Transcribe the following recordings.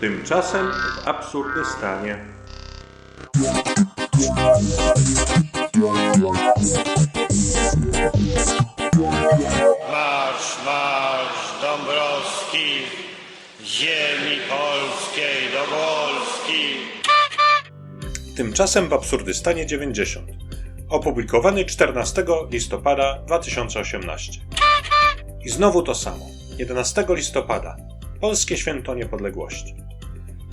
Tymczasem w Absurdystanie. Marsz, marsz Dąbrowski, ziemi polskiej do Polski. Tymczasem w Absurdystanie 90. Opublikowany 14 listopada 2018. I znowu to samo. 11 listopada. Polskie Święto Niepodległości.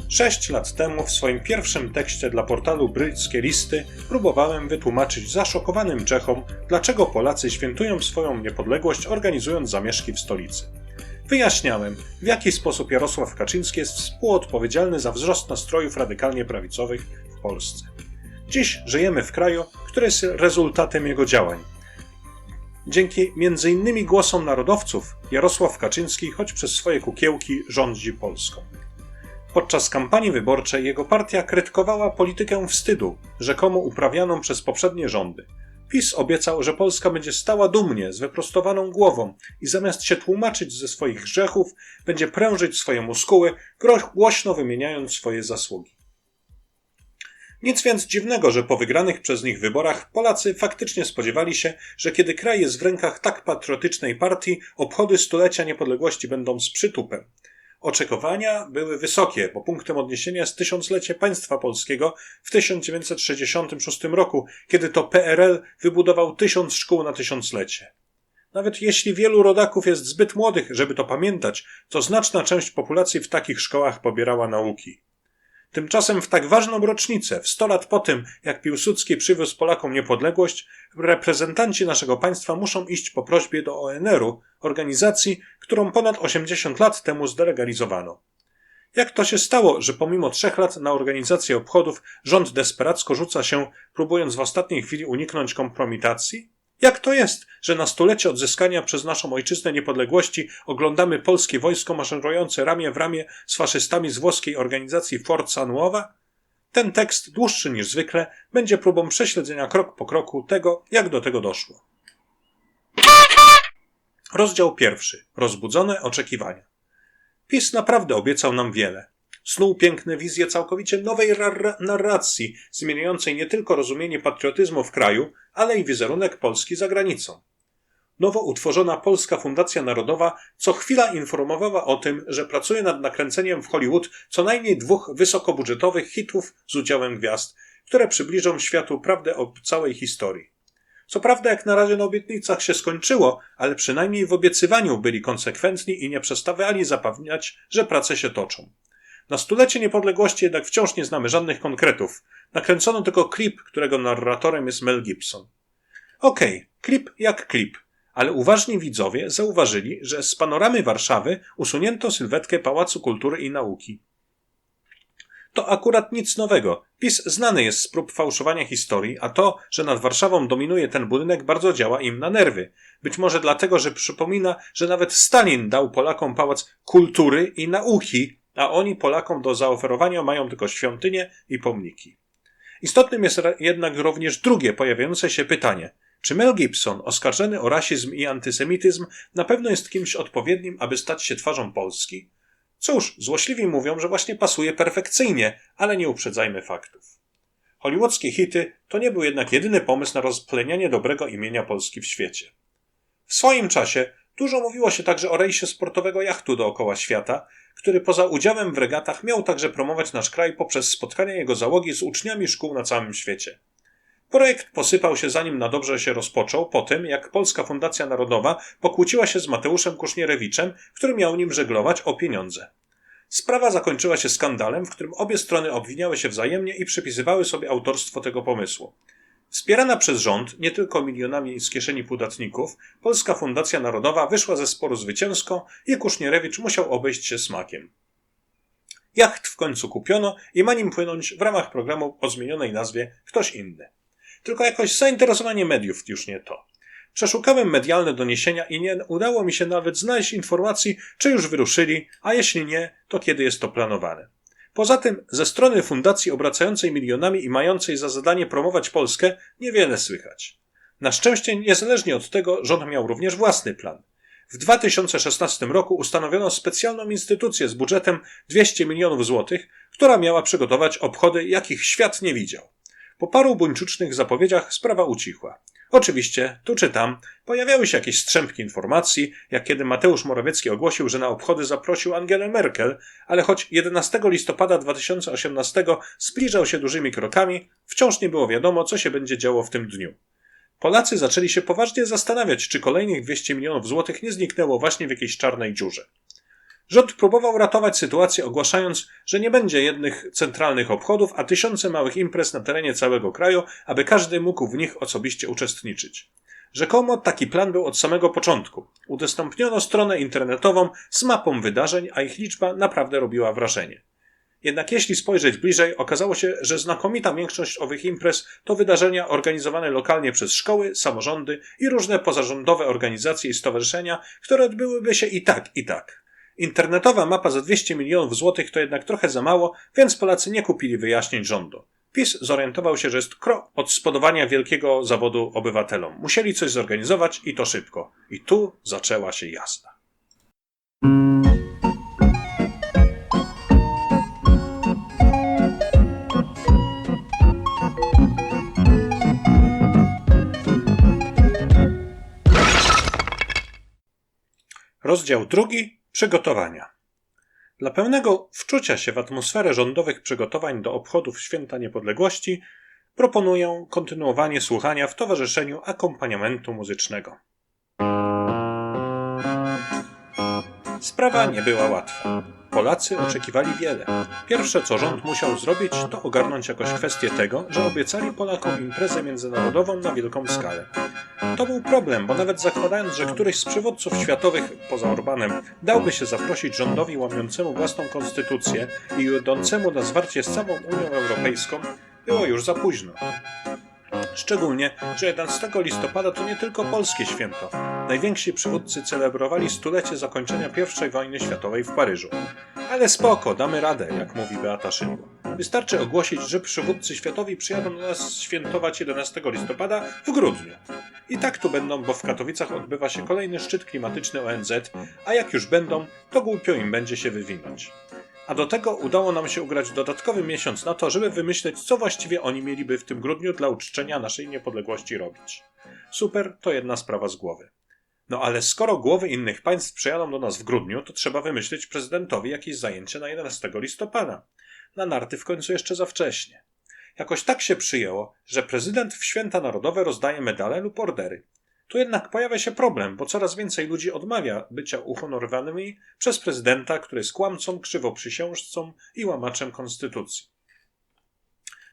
Sześć lat temu w swoim pierwszym tekście dla portalu Brytyjskie Listy próbowałem wytłumaczyć zaszokowanym Czechom, dlaczego Polacy świętują swoją niepodległość organizując zamieszki w stolicy. Wyjaśniałem, w jaki sposób Jarosław Kaczyński jest współodpowiedzialny za wzrost nastrojów radykalnie prawicowych w Polsce. Dziś żyjemy w kraju, który jest rezultatem jego działań. Dzięki m.in. głosom narodowców Jarosław Kaczyński, choć przez swoje kukiełki, rządzi Polską. Podczas kampanii wyborczej jego partia krytykowała politykę wstydu, rzekomo uprawianą przez poprzednie rządy. PiS obiecał, że Polska będzie stała dumnie, z wyprostowaną głową i zamiast się tłumaczyć ze swoich grzechów, będzie prężyć swoje muskuły, głośno wymieniając swoje zasługi. Nic więc dziwnego, że po wygranych przez nich wyborach Polacy faktycznie spodziewali się, że kiedy kraj jest w rękach tak patriotycznej partii, obchody stulecia niepodległości będą z przytupem. Oczekiwania były wysokie, bo punktem odniesienia jest tysiąclecie państwa polskiego w 1966 roku, kiedy to PRL wybudował tysiąc szkół na tysiąclecie. Nawet jeśli wielu rodaków jest zbyt młodych, żeby to pamiętać, to znaczna część populacji w takich szkołach pobierała nauki. Tymczasem w tak ważną rocznicę, w 100 lat po tym, jak Piłsudski przywiózł Polakom niepodległość, reprezentanci naszego państwa muszą iść po prośbie do ONR-u, organizacji, którą ponad 80 lat temu zdelegalizowano. Jak to się stało, że pomimo trzech lat na organizację obchodów rząd desperacko rzuca się, próbując w ostatniej chwili uniknąć kompromitacji? Jak to jest, że na stulecie odzyskania przez naszą ojczyznę niepodległości oglądamy polskie wojsko maszerujące ramię w ramię z faszystami z włoskiej organizacji Forza Nuova? Ten tekst, dłuższy niż zwykle, będzie próbą prześledzenia krok po kroku tego, jak do tego doszło. Rozdział pierwszy. Rozbudzone oczekiwania. PiS naprawdę obiecał nam wiele. Snuł piękne wizje całkowicie nowej narracji, zmieniającej nie tylko rozumienie patriotyzmu w kraju, ale i wizerunek Polski za granicą. Nowo utworzona Polska Fundacja Narodowa co chwila informowała o tym, że pracuje nad nakręceniem w Hollywood co najmniej dwóch wysokobudżetowych hitów z udziałem gwiazd, które przybliżą światu prawdę o całej historii. Co prawda, jak na razie na obietnicach się skończyło, ale przynajmniej w obiecywaniu byli konsekwentni i nie przestawiali zapewniać, że prace się toczą. Na stulecie niepodległości jednak wciąż nie znamy żadnych konkretów. Nakręcono tylko klip, którego narratorem jest Mel Gibson. Okej, klip jak klip, ale uważni widzowie zauważyli, że z panoramy Warszawy usunięto sylwetkę Pałacu Kultury i Nauki. To akurat nic nowego. PiS znany jest z prób fałszowania historii, a to, że nad Warszawą dominuje ten budynek, bardzo działa im na nerwy. Być może dlatego, że przypomina, że nawet Stalin dał Polakom pałac kultury i nauki, a oni Polakom do zaoferowania mają tylko świątynie i pomniki. Istotnym jest jednak również drugie pojawiające się pytanie. Czy Mel Gibson, oskarżony o rasizm i antysemityzm, na pewno jest kimś odpowiednim, aby stać się twarzą Polski? Cóż, złośliwi mówią, że właśnie pasuje perfekcyjnie, ale nie uprzedzajmy faktów. Hollywoodzkie hity to nie był jednak jedyny pomysł na rozplenianie dobrego imienia Polski w świecie. W swoim czasie dużo mówiło się także o rejsie sportowego jachtu dookoła świata, który poza udziałem w regatach miał także promować nasz kraj poprzez spotkania jego załogi z uczniami szkół na całym świecie. Projekt posypał się zanim na dobrze się rozpoczął, po tym jak Polska Fundacja Narodowa pokłóciła się z Mateuszem Kusznierewiczem, który miał nim żeglować o pieniądze. Sprawa zakończyła się skandalem, w którym obie strony obwiniały się wzajemnie i przypisywały sobie autorstwo tego pomysłu. Wspierana przez rząd, nie tylko milionami z kieszeni podatników, Polska Fundacja Narodowa wyszła ze sporu zwycięsko i Kusznierewicz musiał obejść się smakiem. Jacht w końcu kupiono i ma nim płynąć w ramach programu o zmienionej nazwie ktoś inny. Tylko jakoś zainteresowanie mediów już nie to. Przeszukałem medialne doniesienia i nie udało mi się nawet znaleźć informacji, czy już wyruszyli, a jeśli nie, to kiedy jest to planowane. Poza tym, ze strony fundacji obracającej milionami i mającej za zadanie promować Polskę, niewiele słychać. Na szczęście, niezależnie od tego, rząd miał również własny plan. W 2016 roku ustanowiono specjalną instytucję z budżetem 200 milionów złotych, która miała przygotować obchody, jakich świat nie widział. Po paru buńczucznych zapowiedziach sprawa ucichła. Oczywiście, tu czy tam, pojawiały się jakieś strzępki informacji, jak kiedy Mateusz Morawiecki ogłosił, że na obchody zaprosił Angelę Merkel, ale choć 11 listopada 2018 zbliżał się dużymi krokami, wciąż nie było wiadomo, co się będzie działo w tym dniu. Polacy zaczęli się poważnie zastanawiać, czy kolejnych 200 milionów złotych nie zniknęło właśnie w jakiejś czarnej dziurze. Rząd próbował ratować sytuację, ogłaszając, że nie będzie jednych centralnych obchodów, a tysiące małych imprez na terenie całego kraju, aby każdy mógł w nich osobiście uczestniczyć. Rzekomo taki plan był od samego początku. Udostępniono stronę internetową z mapą wydarzeń, a ich liczba naprawdę robiła wrażenie. Jednak jeśli spojrzeć bliżej, okazało się, że znakomita większość owych imprez to wydarzenia organizowane lokalnie przez szkoły, samorządy i różne pozarządowe organizacje i stowarzyszenia, które odbyłyby się i tak, i tak. Internetowa mapa za 200 milionów złotych to jednak trochę za mało, więc Polacy nie kupili wyjaśnień rządu. PiS zorientował się, że jest krok od spodowania wielkiego zawodu obywatelom. Musieli coś zorganizować i to szybko. I tu zaczęła się jazda. Rozdział drugi. Przygotowania. Dla pełnego wczucia się w atmosferę rządowych przygotowań do obchodów Święta Niepodległości proponuję kontynuowanie słuchania w towarzyszeniu akompaniamentu muzycznego. Sprawa nie była łatwa. Polacy oczekiwali wiele. Pierwsze, co rząd musiał zrobić, to ogarnąć jakoś kwestię tego, że obiecali Polakom imprezę międzynarodową na wielką skalę. To był problem, bo nawet zakładając, że któryś z przywódców światowych, poza Orbanem, dałby się zaprosić rządowi łamiącemu własną konstytucję i jadącemu na zwarcie z całą Unią Europejską, było już za późno. Szczególnie, że 11 listopada to nie tylko polskie święto. Najwięksi przywódcy celebrowali stulecie zakończenia I wojny światowej w Paryżu. Ale spoko, damy radę, jak mówi Beata Szydło. Wystarczy ogłosić, że przywódcy światowi przyjadą do nas świętować 11 listopada w grudniu. I tak tu będą, bo w Katowicach odbywa się kolejny szczyt klimatyczny ONZ, a jak już będą, to głupio im będzie się wywinąć. A do tego udało nam się ugrać dodatkowy miesiąc na to, żeby wymyśleć, co właściwie oni mieliby w tym grudniu dla uczczenia naszej niepodległości robić. Super, to jedna sprawa z głowy. No ale skoro głowy innych państw przyjadą do nas w grudniu, to trzeba wymyślić prezydentowi jakieś zajęcie na 11 listopada. Na narty w końcu jeszcze za wcześnie. Jakoś tak się przyjęło, że prezydent w święta narodowe rozdaje medale lub ordery. Tu jednak pojawia się problem, bo coraz więcej ludzi odmawia bycia uhonorowanymi przez prezydenta, który jest kłamcą, krzywoprzysiężcą i łamaczem konstytucji.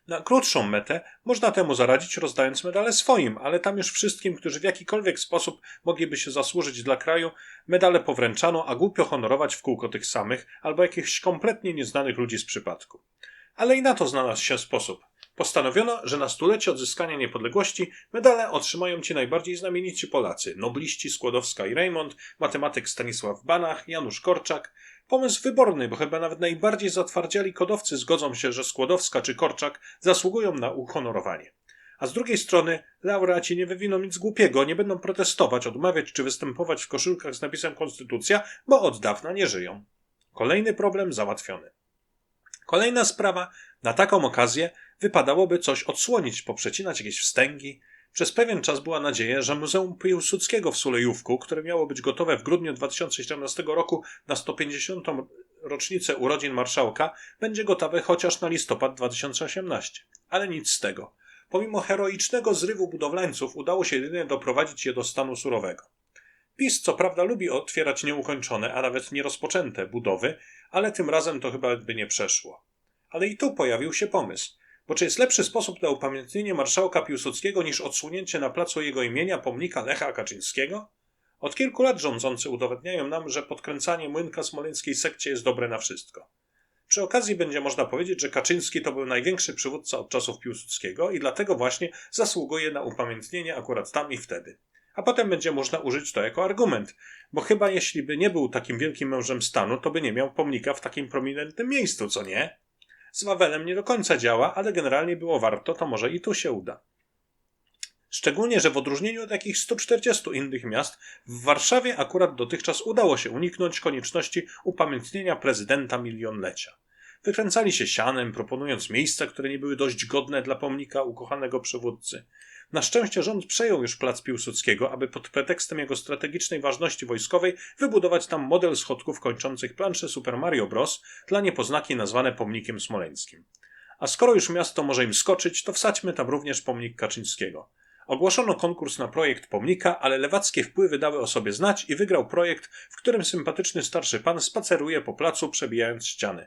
Na krótszą metę można temu zaradzić rozdając medale swoim, ale tam już wszystkim, którzy w jakikolwiek sposób mogliby się zasłużyć dla kraju, medale powręczano, a głupio honorować w kółko tych samych albo jakichś kompletnie nieznanych ludzi z przypadku. Ale i na to znalazł się sposób. Postanowiono, że na stulecie odzyskania niepodległości medale otrzymają ci najbardziej znamienici Polacy, nobliści Skłodowska i Raymond, matematyk Stanisław Banach, Janusz Korczak. Pomysł wyborny, bo chyba nawet najbardziej zatwardziali kodowcy zgodzą się, że Skłodowska czy Korczak zasługują na uhonorowanie. A z drugiej strony laureaci nie wywiną nic głupiego, nie będą protestować, odmawiać czy występować w koszulkach z napisem Konstytucja, bo od dawna nie żyją. Kolejny problem załatwiony. Kolejna sprawa, na taką okazję wypadałoby coś odsłonić, poprzecinać jakieś wstęgi. Przez pewien czas była nadzieja, że Muzeum Piłsudskiego w Sulejówku, które miało być gotowe w grudniu 2017 roku na 150. rocznicę urodzin marszałka, będzie gotowe chociaż na listopad 2018. Ale nic z tego. Pomimo heroicznego zrywu budowlańców udało się jedynie doprowadzić je do stanu surowego. PiS co prawda lubi otwierać nieukończone, a nawet nierozpoczęte budowy, ale tym razem to chyba by nie przeszło. Ale i tu pojawił się pomysł. Bo czy jest lepszy sposób na upamiętnienie marszałka Piłsudskiego niż odsłonięcie na placu jego imienia pomnika Lecha Kaczyńskiego? Od kilku lat rządzący udowadniają nam, że podkręcanie młynka smoleńskiej sekcie jest dobre na wszystko. Przy okazji będzie można powiedzieć, że Kaczyński to był największy przywódca od czasów Piłsudskiego i dlatego właśnie zasługuje na upamiętnienie akurat tam i wtedy. A potem będzie można użyć to jako argument, bo chyba jeśli by nie był takim wielkim mężem stanu, to by nie miał pomnika w takim prominentnym miejscu, co nie? Z Wawelem nie do końca działa, ale generalnie było warto, to może i tu się uda. Szczególnie, że w odróżnieniu od jakich 140 innych miast, w Warszawie akurat dotychczas udało się uniknąć konieczności upamiętnienia prezydenta milionlecia. Wykręcali się sianem, proponując miejsca, które nie były dość godne dla pomnika ukochanego przywódcy. Na szczęście rząd przejął już plac Piłsudskiego, aby pod pretekstem jego strategicznej ważności wojskowej wybudować tam model schodków kończących planszę Super Mario Bros. dla niepoznaki nazwane pomnikiem smoleńskim. A skoro już miasto może im skoczyć, to wsadźmy tam również pomnik Kaczyńskiego. Ogłoszono konkurs na projekt pomnika, ale lewackie wpływy dały o sobie znać i wygrał projekt, w którym sympatyczny starszy pan spaceruje po placu, przebijając ściany.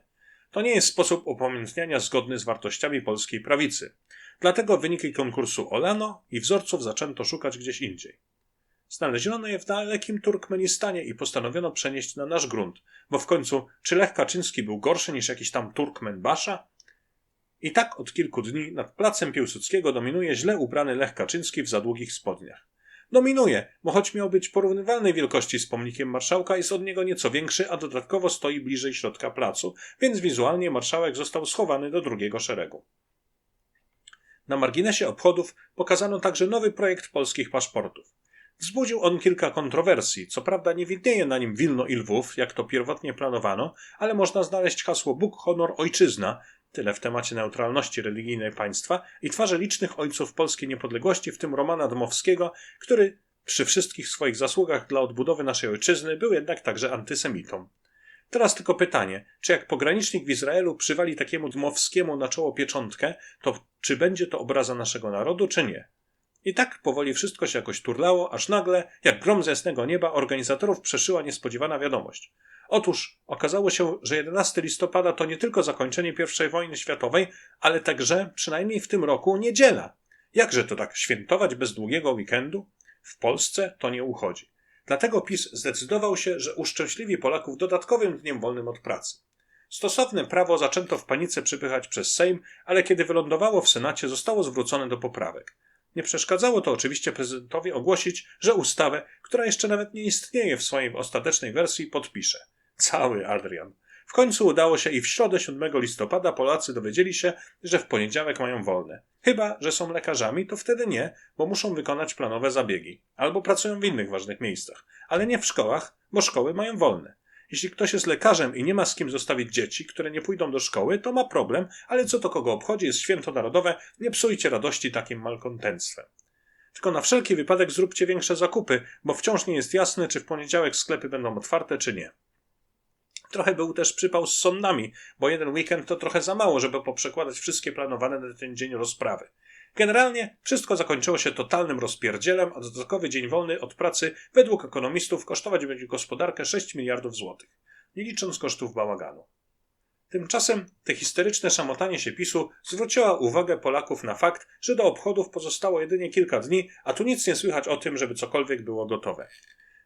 To nie jest sposób upamiętniania zgodny z wartościami polskiej prawicy. Dlatego wyniki konkursu olano i wzorców zaczęto szukać gdzieś indziej. Znaleziono je w dalekim Turkmenistanie i postanowiono przenieść na nasz grunt, bo w końcu czy Lech Kaczyński był gorszy niż jakiś tam Turkmen Basza? I tak od kilku dni nad placem Piłsudskiego dominuje źle ubrany Lech Kaczyński w zadługich spodniach. Dominuje, bo choć miał być porównywalnej wielkości z pomnikiem marszałka, jest od niego nieco większy, a dodatkowo stoi bliżej środka placu, więc wizualnie marszałek został schowany do drugiego szeregu. Na marginesie obchodów pokazano także nowy projekt polskich paszportów. Wzbudził on kilka kontrowersji. Co prawda nie widnieje na nim Wilno i Lwów, jak to pierwotnie planowano, ale można znaleźć hasło Bóg, honor, ojczyzna, tyle w temacie neutralności religijnej państwa, i twarze licznych ojców polskiej niepodległości, w tym Romana Dmowskiego, który przy wszystkich swoich zasługach dla odbudowy naszej ojczyzny był jednak także antysemitą. Teraz tylko pytanie, czy jak pogranicznik w Izraelu przywali takiemu Dmowskiemu na czoło pieczątkę, to czy będzie to obraza naszego narodu, czy nie? I tak powoli wszystko się jakoś turlało, aż nagle, jak grom z jasnego nieba, organizatorów przeszyła niespodziewana wiadomość. Otóż okazało się, że 11 listopada to nie tylko zakończenie I wojny światowej, ale także, przynajmniej w tym roku, niedziela. Jakże to tak świętować bez długiego weekendu? W Polsce to nie uchodzi. Dlatego PiS zdecydował się, że uszczęśliwi Polaków dodatkowym dniem wolnym od pracy. Stosowne prawo zaczęto w panice przypychać przez Sejm, ale kiedy wylądowało w Senacie, zostało zwrócone do poprawek. Nie przeszkadzało to oczywiście prezydentowi ogłosić, że ustawę, która jeszcze nawet nie istnieje w swojej ostatecznej wersji, podpisze. Cały Adrian. W końcu udało się i w środę 7 listopada Polacy dowiedzieli się, że w poniedziałek mają wolne. Chyba, że są lekarzami, to wtedy nie, bo muszą wykonać planowe zabiegi. Albo pracują w innych ważnych miejscach. Ale nie w szkołach, bo szkoły mają wolne. Jeśli ktoś jest lekarzem i nie ma z kim zostawić dzieci, które nie pójdą do szkoły, to ma problem, ale co to kogo obchodzi, jest święto narodowe, nie psujcie radości takim malkontentstwem. Tylko na wszelki wypadek zróbcie większe zakupy, bo wciąż nie jest jasne, czy w poniedziałek sklepy będą otwarte, czy nie. Trochę był też przypał z sądami, bo jeden weekend to trochę za mało, żeby poprzekładać wszystkie planowane na ten dzień rozprawy. Generalnie wszystko zakończyło się totalnym rozpierdzielem, a dodatkowy dzień wolny od pracy według ekonomistów kosztować będzie gospodarkę 6 miliardów złotych, nie licząc kosztów bałaganu. Tymczasem te historyczne szamotanie się PiSu zwróciła uwagę Polaków na fakt, że do obchodów pozostało jedynie kilka dni, a tu nic nie słychać o tym, żeby cokolwiek było gotowe.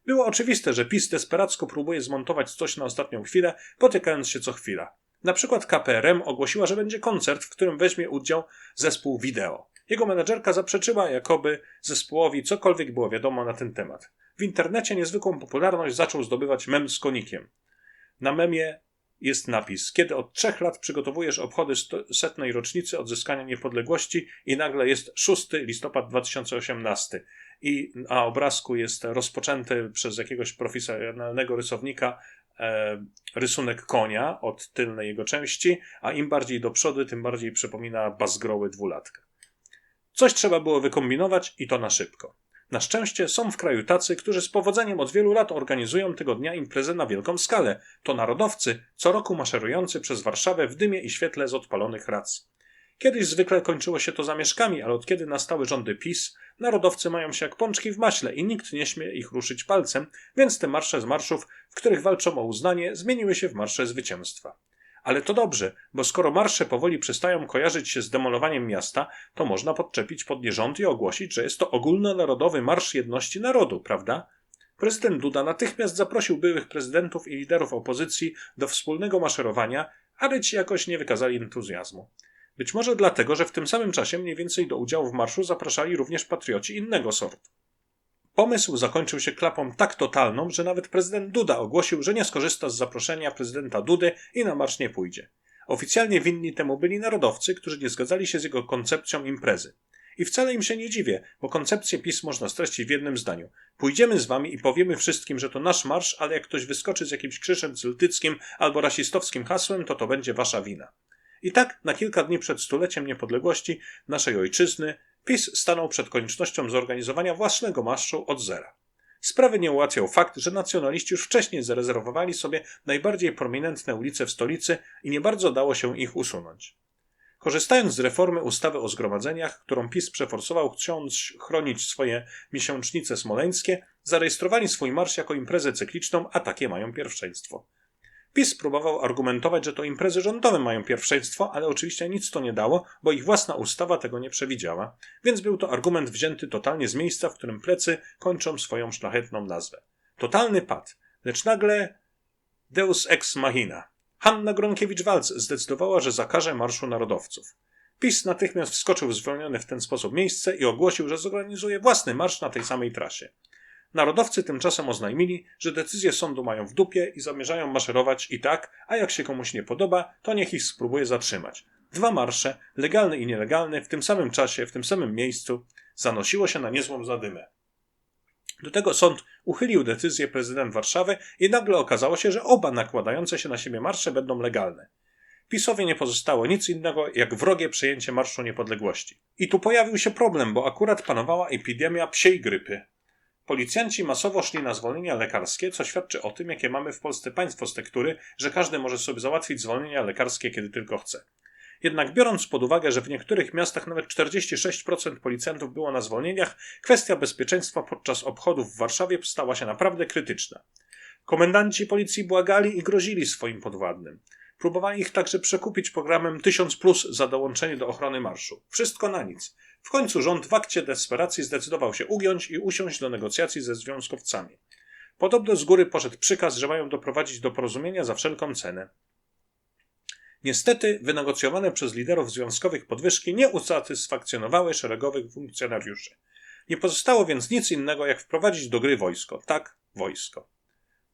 Było oczywiste, że PiS desperacko próbuje zmontować coś na ostatnią chwilę, potykając się co chwila. Na przykład KPRM ogłosiła, że będzie koncert, w którym weźmie udział zespół wideo. Jego menedżerka zaprzeczyła, jakoby zespołowi cokolwiek było wiadomo na ten temat. W internecie niezwykłą popularność zaczął zdobywać mem z konikiem. Na memie jest napis, kiedy od trzech lat przygotowujesz obchody setnej rocznicy odzyskania niepodległości i nagle jest 6 listopad 2018 i na obrazku jest rozpoczęty przez jakiegoś profesjonalnego rysownika e, rysunek konia od tylnej jego części, a im bardziej do przodu, tym bardziej przypomina bazgroły dwulatka. Coś trzeba było wykombinować i to na szybko. Na szczęście są w kraju tacy, którzy z powodzeniem od wielu lat organizują tego dnia imprezę na wielką skalę. To narodowcy, co roku maszerujący przez Warszawę w dymie i świetle z odpalonych rac. Kiedyś zwykle kończyło się to zamieszkami, ale od kiedy nastały rządy PiS, narodowcy mają się jak pączki w maśle i nikt nie śmie ich ruszyć palcem, więc te marsze z marszów, w których walczą o uznanie, zmieniły się w marsze zwycięstwa. Ale to dobrze, bo skoro marsze powoli przestają kojarzyć się z demolowaniem miasta, to można podczepić pod nie rząd i ogłosić, że jest to ogólnonarodowy Marsz Jedności Narodu, prawda? Prezydent Duda natychmiast zaprosił byłych prezydentów i liderów opozycji do wspólnego maszerowania, ale ci jakoś nie wykazali entuzjazmu. Być może dlatego, że w tym samym czasie mniej więcej do udziału w marszu zapraszali również patrioci innego sortu. Pomysł zakończył się klapą tak totalną, że nawet prezydent Duda ogłosił, że nie skorzysta z zaproszenia prezydenta Dudy i na marsz nie pójdzie. Oficjalnie winni temu byli narodowcy, którzy nie zgadzali się z jego koncepcją imprezy. I wcale im się nie dziwię, bo koncepcję PiS można streścić w jednym zdaniu. Pójdziemy z wami i powiemy wszystkim, że to nasz marsz, ale jak ktoś wyskoczy z jakimś krzyżem celtyckim albo rasistowskim hasłem, to to będzie wasza wina. I tak, na kilka dni przed stuleciem niepodległości naszej ojczyzny, PiS stanął przed koniecznością zorganizowania własnego marszu od zera. Sprawy nie ułatwiał fakt, że nacjonaliści już wcześniej zarezerwowali sobie najbardziej prominentne ulice w stolicy i nie bardzo dało się ich usunąć. Korzystając z reformy ustawy o zgromadzeniach, którą PiS przeforsował chcąc chronić swoje miesięcznice smoleńskie, zarejestrowali swój marsz jako imprezę cykliczną, a takie mają pierwszeństwo. PiS próbował argumentować, że to imprezy rządowe mają pierwszeństwo, ale oczywiście nic to nie dało, bo ich własna ustawa tego nie przewidziała, więc był to argument wzięty totalnie z miejsca, w którym plecy kończą swoją szlachetną nazwę. Totalny pad, lecz nagle Deus ex machina. Hanna Gronkiewicz-Waltz zdecydowała, że zakaże Marszu Narodowców. PiS natychmiast wskoczył w zwolnione w ten sposób miejsce i ogłosił, że zorganizuje własny marsz na tej samej trasie. Narodowcy tymczasem oznajmili, że decyzje sądu mają w dupie i zamierzają maszerować i tak, a jak się komuś nie podoba, to niech ich spróbuje zatrzymać. Dwa marsze, legalny i nielegalny, w tym samym czasie, w tym samym miejscu, zanosiło się na niezłą zadymę. Do tego sąd uchylił decyzję prezydent Warszawy i nagle okazało się, że oba nakładające się na siebie marsze będą legalne. PiSowi nie pozostało nic innego jak wrogie przejęcie Marszu Niepodległości. I tu pojawił się problem, bo akurat panowała epidemia psiej grypy. Policjanci masowo szli na zwolnienia lekarskie, co świadczy o tym, jakie mamy w Polsce państwo z tektury, że każdy może sobie załatwić zwolnienia lekarskie, kiedy tylko chce. Jednak biorąc pod uwagę, że w niektórych miastach nawet 46% policjantów było na zwolnieniach, kwestia bezpieczeństwa podczas obchodów w Warszawie stała się naprawdę krytyczna. Komendanci policji błagali i grozili swoim podwładnym. Próbowali ich także przekupić programem 1000 plus za dołączenie do ochrony marszu. Wszystko na nic. W końcu rząd w akcie desperacji zdecydował się ugiąć i usiąść do negocjacji ze związkowcami. Podobno z góry poszedł przykaz, że mają doprowadzić do porozumienia za wszelką cenę. Niestety, wynegocjowane przez liderów związkowych podwyżki nie usatysfakcjonowały szeregowych funkcjonariuszy. Nie pozostało więc nic innego, jak wprowadzić do gry wojsko. Tak, wojsko.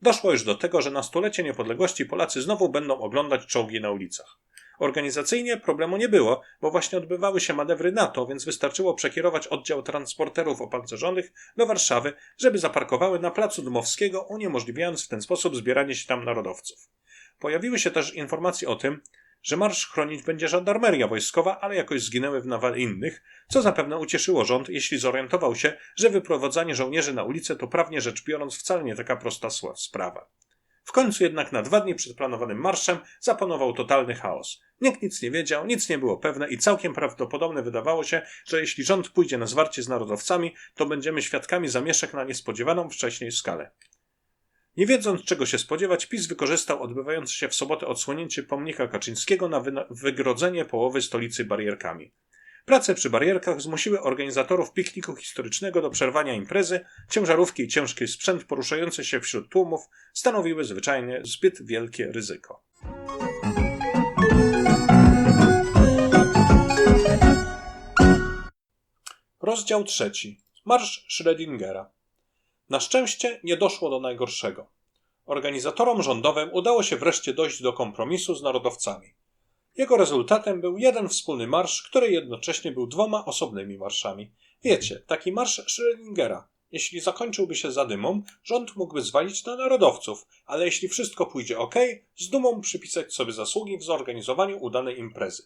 Doszło już do tego, że na stulecie niepodległości Polacy znowu będą oglądać czołgi na ulicach. Organizacyjnie problemu nie było, bo właśnie odbywały się manewry NATO, więc wystarczyło przekierować oddział transporterów opancerzonych do Warszawy, żeby zaparkowały na placu Dmowskiego, uniemożliwiając w ten sposób zbieranie się tam narodowców. Pojawiły się też informacje o tym, że marsz chronić będzie żandarmeria wojskowa, ale jakoś zginęły w nawale innych, co zapewne ucieszyło rząd, jeśli zorientował się, że wyprowadzanie żołnierzy na ulicę to prawnie rzecz biorąc wcale nie taka prosta sprawa. W końcu jednak na dwa dni przed planowanym marszem zapanował totalny chaos. Nikt nic nie wiedział, nic nie było pewne i całkiem prawdopodobne wydawało się, że jeśli rząd pójdzie na zwarcie z narodowcami, to będziemy świadkami zamieszek na niespodziewaną wcześniej skalę. Nie wiedząc czego się spodziewać, PiS wykorzystał odbywające się w sobotę odsłonięcie pomnika Kaczyńskiego na wygrodzenie połowy stolicy barierkami. Prace przy barierkach zmusiły organizatorów pikniku historycznego do przerwania imprezy, ciężarówki i ciężki sprzęt poruszający się wśród tłumów stanowiły zwyczajnie zbyt wielkie ryzyko. Rozdział trzeci. Marsz Schrödingera. Na szczęście nie doszło do najgorszego. Organizatorom rządowym udało się wreszcie dojść do kompromisu z narodowcami. Jego rezultatem był jeden wspólny marsz, który jednocześnie był dwoma osobnymi marszami. Wiecie, taki marsz Schrödingera. Jeśli zakończyłby się zadymą, rząd mógłby zwalić na narodowców, ale jeśli wszystko pójdzie ok, z dumą przypisać sobie zasługi w zorganizowaniu udanej imprezy.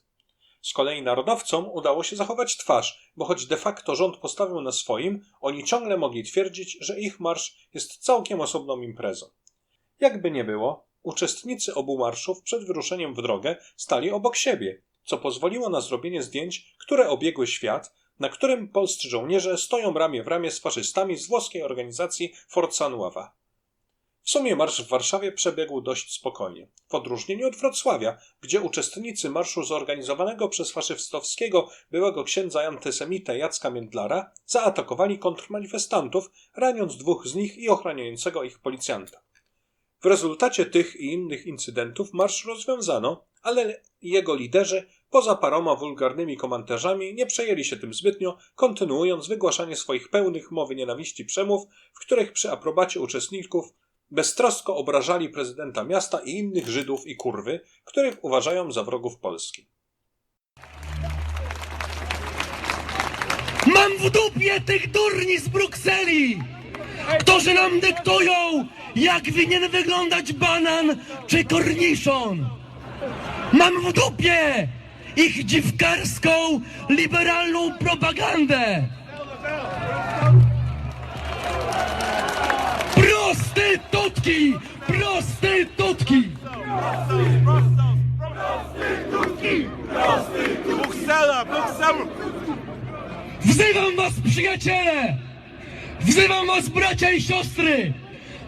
Z kolei narodowcom udało się zachować twarz, bo choć de facto rząd postawił na swoim, oni ciągle mogli twierdzić, że ich marsz jest całkiem osobną imprezą. Jakby nie było, uczestnicy obu marszów przed wyruszeniem w drogę stali obok siebie, co pozwoliło na zrobienie zdjęć, które obiegły świat, na którym polscy żołnierze stoją ramię w ramię z faszystami z włoskiej organizacji Forza Nuova. W sumie marsz w Warszawie przebiegł dość spokojnie, w odróżnieniu od Wrocławia, gdzie uczestnicy marszu zorganizowanego przez faszystowskiego byłego księdza antysemita Jacka Międlara zaatakowali kontrmanifestantów, raniąc dwóch z nich i ochraniającego ich policjanta. W rezultacie tych i innych incydentów marsz rozwiązano, ale jego liderzy, poza paroma wulgarnymi komentarzami, nie przejęli się tym zbytnio, kontynuując wygłaszanie swoich pełnych mowy nienawiści przemów, w których przy aprobacie uczestników beztrosko obrażali prezydenta miasta i innych Żydów i kurwy, których uważają za wrogów Polski. Mam w dupie tych durni z Brukseli, którzy nam dyktują, jak winien wyglądać banan czy korniszon. Mam w dupie ich dziwkarską, liberalną propagandę. Prostytutki! Prostytutki! Bruksela, Bruksela! Wzywam was, przyjaciele! Wzywam was, bracia i siostry!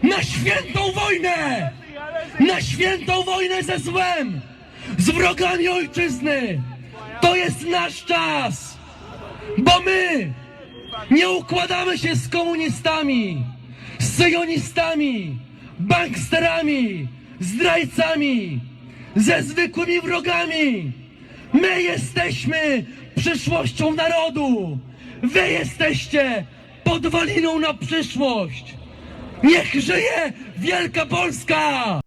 Na świętą wojnę! Na świętą wojnę ze złem! Z wrogami ojczyzny! To jest nasz czas! Bo my nie układamy się z komunistami, syjonistami, banksterami, zdrajcami, ze zwykłymi wrogami! My jesteśmy przyszłością narodu! Wy jesteście podwaliną na przyszłość! Niech żyje Wielka Polska!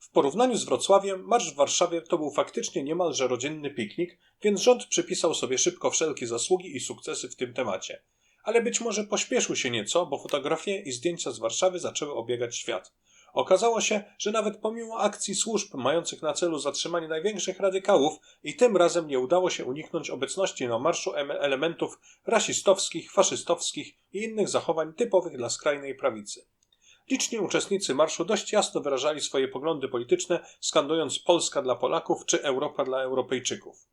W porównaniu z Wrocławiem, marsz w Warszawie to był faktycznie niemalże rodzinny piknik, więc rząd przypisał sobie szybko wszelkie zasługi i sukcesy w tym temacie. Ale być może pośpieszył się nieco, bo fotografie i zdjęcia z Warszawy zaczęły obiegać świat. Okazało się, że nawet pomimo akcji służb mających na celu zatrzymanie największych radykałów i tym razem nie udało się uniknąć obecności na marszu em- elementów rasistowskich, faszystowskich i innych zachowań typowych dla skrajnej prawicy. Liczni uczestnicy marszu dość jasno wyrażali swoje poglądy polityczne, skandując Polska dla Polaków czy Europa dla Europejczyków.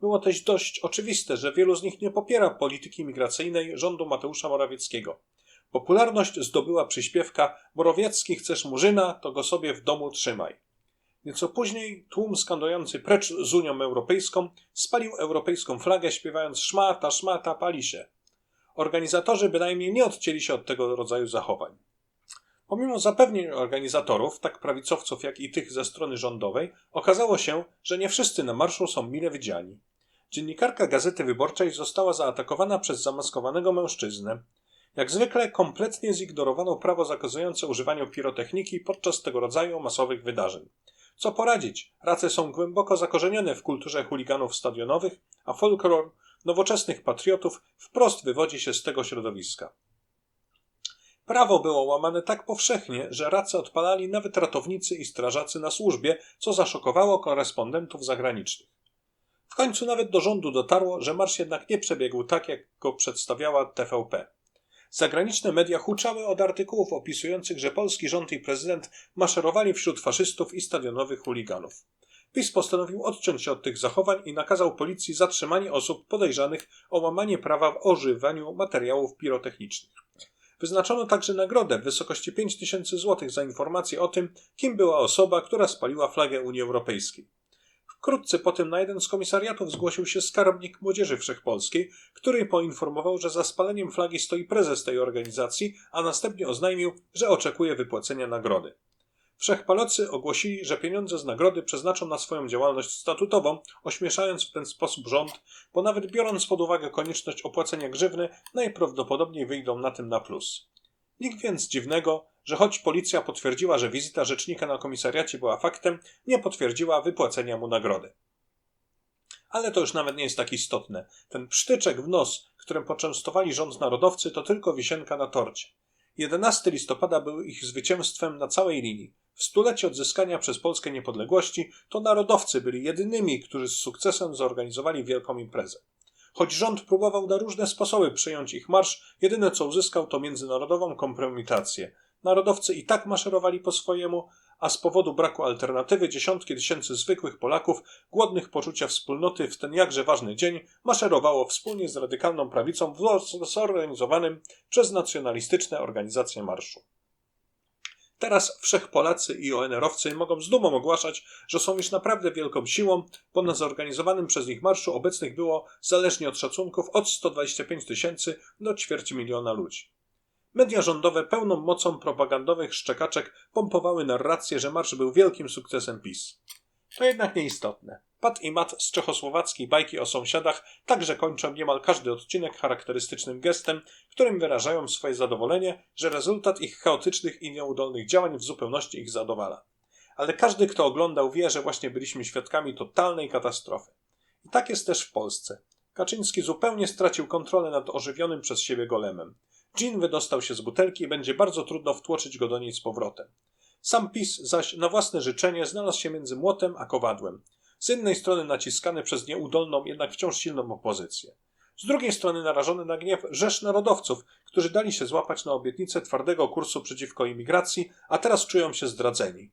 Było też dość oczywiste, że wielu z nich nie popiera polityki migracyjnej rządu Mateusza Morawieckiego. Popularność zdobyła przyśpiewka Morawiecki chcesz murzyna, to go sobie w domu trzymaj. Nieco później tłum skandujący precz z Unią Europejską spalił europejską flagę śpiewając szmata, szmata, pali się. Organizatorzy bynajmniej nie odcięli się od tego rodzaju zachowań. Pomimo zapewnień organizatorów, tak prawicowców jak i tych ze strony rządowej, okazało się, że nie wszyscy na marszu są mile widziani. Dziennikarka Gazety Wyborczej została zaatakowana przez zamaskowanego mężczyznę. Jak zwykle kompletnie zignorowano prawo zakazujące używania pirotechniki podczas tego rodzaju masowych wydarzeń. Co poradzić? Race są głęboko zakorzenione w kulturze chuliganów stadionowych, a folklor nowoczesnych patriotów wprost wywodzi się z tego środowiska. Prawo było łamane tak powszechnie, że race odpalali nawet ratownicy i strażacy na służbie, co zaszokowało korespondentów zagranicznych. W końcu nawet do rządu dotarło, że marsz jednak nie przebiegł tak, jak go przedstawiała TVP. Zagraniczne media huczały od artykułów opisujących, że polski rząd i prezydent maszerowali wśród faszystów i stadionowych chuliganów. PiS postanowił odciąć się od tych zachowań i nakazał policji zatrzymanie osób podejrzanych o łamanie prawa w używaniu materiałów pirotechnicznych. Wyznaczono także nagrodę w wysokości 5000 zł za informację o tym, kim była osoba, która spaliła flagę Unii Europejskiej. Wkrótce potem na jeden z komisariatów zgłosił się skarbnik Młodzieży Wszechpolskiej, który poinformował, że za spaleniem flagi stoi prezes tej organizacji, a następnie oznajmił, że oczekuje wypłacenia nagrody. Wszechpolacy ogłosili, że pieniądze z nagrody przeznaczą na swoją działalność statutową, ośmieszając w ten sposób rząd, bo nawet biorąc pod uwagę konieczność opłacenia grzywny, najprawdopodobniej wyjdą na tym na plus. Nikt więc dziwnego, że choć policja potwierdziła, że wizyta rzecznika na komisariacie była faktem, nie potwierdziła wypłacenia mu nagrody. Ale to już nawet nie jest tak istotne. Ten psztyczek w nos, którym poczęstowali rząd narodowcy, to tylko wisienka na torcie. 11 listopada był ich zwycięstwem na całej linii. W stulecie odzyskania przez Polskę niepodległości to narodowcy byli jedynymi, którzy z sukcesem zorganizowali wielką imprezę. Choć rząd próbował na różne sposoby przyjąć ich marsz, jedyne co uzyskał to międzynarodową kompromitację. Narodowcy i tak maszerowali po swojemu, a z powodu braku alternatywy dziesiątki tysięcy zwykłych Polaków, głodnych poczucia wspólnoty w ten jakże ważny dzień, maszerowało wspólnie z radykalną prawicą w zorganizowanym przez nacjonalistyczne organizacje marszu. Teraz Wszechpolacy i ONR-owcy mogą z dumą ogłaszać, że są już naprawdę wielką siłą, bo na zorganizowanym przez nich marszu obecnych było, zależnie od szacunków, od 125 tysięcy do ćwierć miliona ludzi. Media rządowe pełną mocą propagandowych szczekaczek pompowały narrację, że marsz był wielkim sukcesem PiS. To jednak nieistotne. Pat i Mat z czechosłowackiej bajki o sąsiadach także kończą niemal każdy odcinek charakterystycznym gestem, którym wyrażają swoje zadowolenie, że rezultat ich chaotycznych i nieudolnych działań w zupełności ich zadowala. Ale każdy, kto oglądał, wie, że właśnie byliśmy świadkami totalnej katastrofy. I tak jest też w Polsce. Kaczyński zupełnie stracił kontrolę nad ożywionym przez siebie golemem. Jean wydostał się z butelki i będzie bardzo trudno wtłoczyć go do niej z powrotem. Sam PiS zaś na własne życzenie znalazł się między młotem a kowadłem. Z jednej strony naciskany przez nieudolną, jednak wciąż silną opozycję. Z drugiej strony narażony na gniew rzesz narodowców, którzy dali się złapać na obietnicę twardego kursu przeciwko imigracji, a teraz czują się zdradzeni.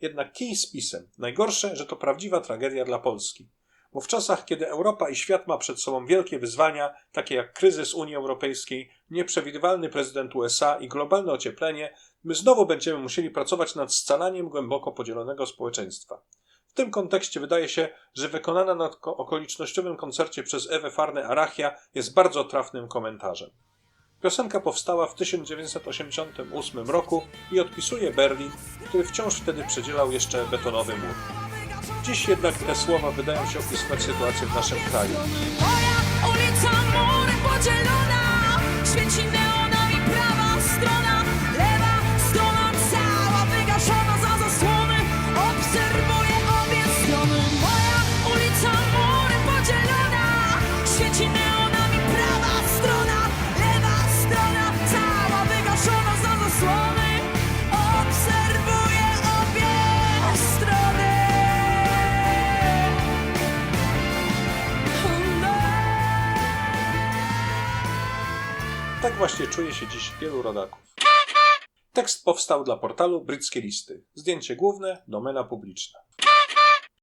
Jednak kij z PiSem. Najgorsze, że to prawdziwa tragedia dla Polski. Bo w czasach, kiedy Europa i świat ma przed sobą wielkie wyzwania, takie jak kryzys Unii Europejskiej, nieprzewidywalny prezydent USA i globalne ocieplenie, my znowu będziemy musieli pracować nad scalaniem głęboko podzielonego społeczeństwa. W tym kontekście wydaje się, że wykonana na ko- okolicznościowym koncercie przez Ewę Farnę Arachia jest bardzo trafnym komentarzem. Piosenka powstała w 1988 roku i odpisuje Berlin, który wciąż wtedy przedzielał jeszcze betonowy mur. Dziś jednak te słowa wydają się opisywać sytuację w naszym kraju. Moja ulica murem podzielona właśnie czuje się dziś wielu rodaków. Tekst powstał dla portalu Britskie Listy. Zdjęcie główne, domena publiczna.